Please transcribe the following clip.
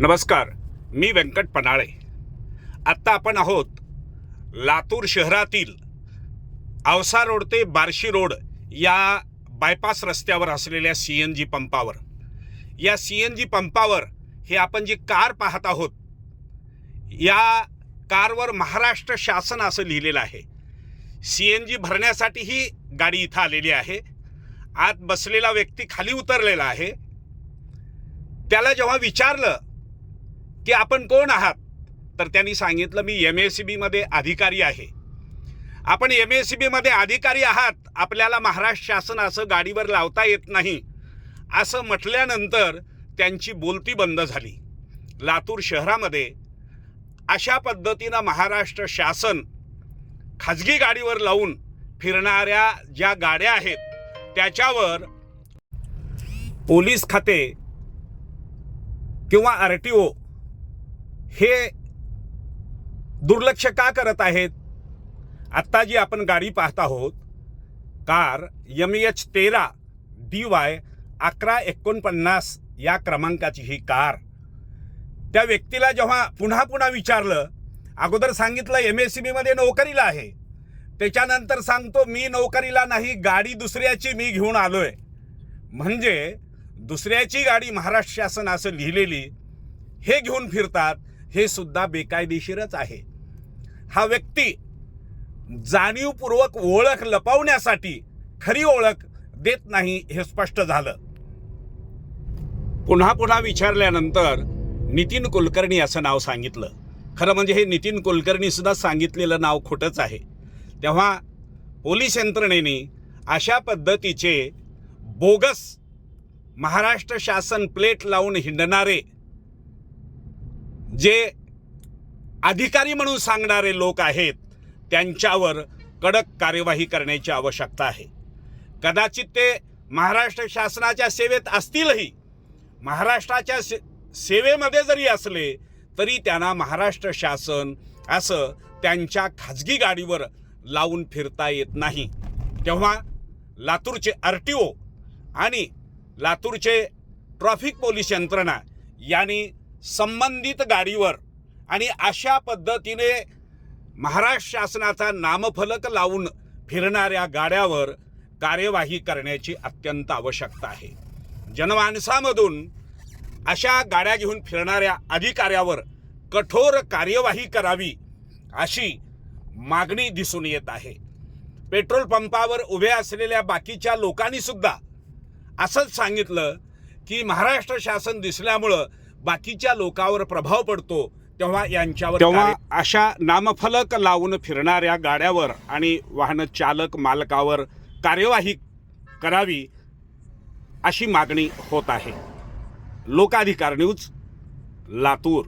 नमस्कार मी व्यंकट पनाळे. आत्ता आपण आहोत लातूर शहरातील औसा रोड ते बार्शी रोड या बायपास रस्त्यावर असलेल्या सी एन जी पंपावर. या सी एन जी पंपावर हे आपण जी कार पाहत आहोत या कारवर महाराष्ट्र शासन असं लिहिलेलं आहे. सी एन जी भरण्यासाठी ही गाडी इथं आलेली आहे. आत बसलेला व्यक्ती खाली उतरलेला आहे. त्याला जेव्हा विचारलं की आपण कोण आहात? तर त्यांनी सांगितलं मी एम एस सी बीमध्ये अधिकारी आहे. आपण एम एस सी बीमध्ये अधिकारी आहात आपल्याला महाराष्ट्र शासन असं गाडीवर लावता येत नाही. असं म्हटल्यानंतर त्यांची बोलती बंद झाली. लातूर शहरामध्ये अशा पद्धतीनं महाराष्ट्र शासन खाजगी गाडीवर लावून फिरणाऱ्या ज्या गाड्या आहेत त्याच्यावर पोलीस खाते किंवा आर टी ओ हे दुर्लक्ष का करत आहेत? आत्ता जी आपण गाडी पाहत आहोत कार एम एच तेरा डी वाय अकरा एकोणपन्नास या क्रमांकाची ही कार. त्या व्यक्तीला जेव्हा पुन्हा पुन्हा विचारलं अगोदर सांगितलं एम एस सी बीमध्ये नोकरीला आहे. त्याच्यानंतर सांगतो मी नोकरीला नाही गाडी दुसऱ्याची मी घेऊन आलो आहे म्हणजे दुसऱ्याची गाडी महाराष्ट्र शासन असं लिहिलेली हे घेऊन फिरतात हे सुद्धा बेकायदेशीरच आहे. हा व्यक्ती जाणीवपूर्वक ओळख लपवण्यासाठी खरी ओळख देत नाही हे स्पष्ट झालं. पुन्हा पुन्हा विचारल्यानंतर नितीन कुलकर्णी असं नाव सांगितलं. खरं म्हणजे हे नितीन कुलकर्णी सुद्धा सांगितलेलं नाव खोटंच आहे. तेव्हा पोलीस यंत्रणेने अशा पद्धतीचे बोगस महाराष्ट्र शासन प्लेट लावून हिंडणारे जे अधिकारी म्हणून सांगणारे लोक आहेत त्यांच्यावर कडक कार्यवाही करण्याची आवश्यकता आहे. कदाचित ते महाराष्ट्र शासनाच्या सेवेत असतीलही. महाराष्ट्राच्या से सेवेमध्ये जरी असले तरी त्यांना महाराष्ट्र शासन असं त्यांच्या खाजगी गाडीवर लावून फिरता येत नाही. तेव्हा लातूरचे आर टी ओ आणि लातूरचे ट्रॅफिक पोलीस यंत्रणा यांनी संबंधित गाडीवर. आणि अशा पद्धतीने महाराष्ट्र शासनाचा नामफलक लावून फिरणाऱ्या गाड्यावर कार्यवाही करण्याची अत्यंत आवश्यकता आहे. जनमानसामधून अशा गाड्या घेऊन फिरणाऱ्या अधिकाऱ्यावर कठोर कार्यवाही करावी अशी मागणी दिसून येत आहे. पेट्रोल पंपावर उभे असलेल्या बाकीच्या लोकांनी सुद्धा असंच सांगितलं की महाराष्ट्र शासन दिसल्यामुळं बाकीच्या लोकांवर प्रभाव पडतो तेव्हा यांच्यावर तेव्हा अशा नामफलक लावून फिरणाऱ्या गाड्यावर आणि वाहन चालक मालकावर कार्यवाही करावी अशी मागणी होत आहे. लोकाधिकार न्यूज लातूर.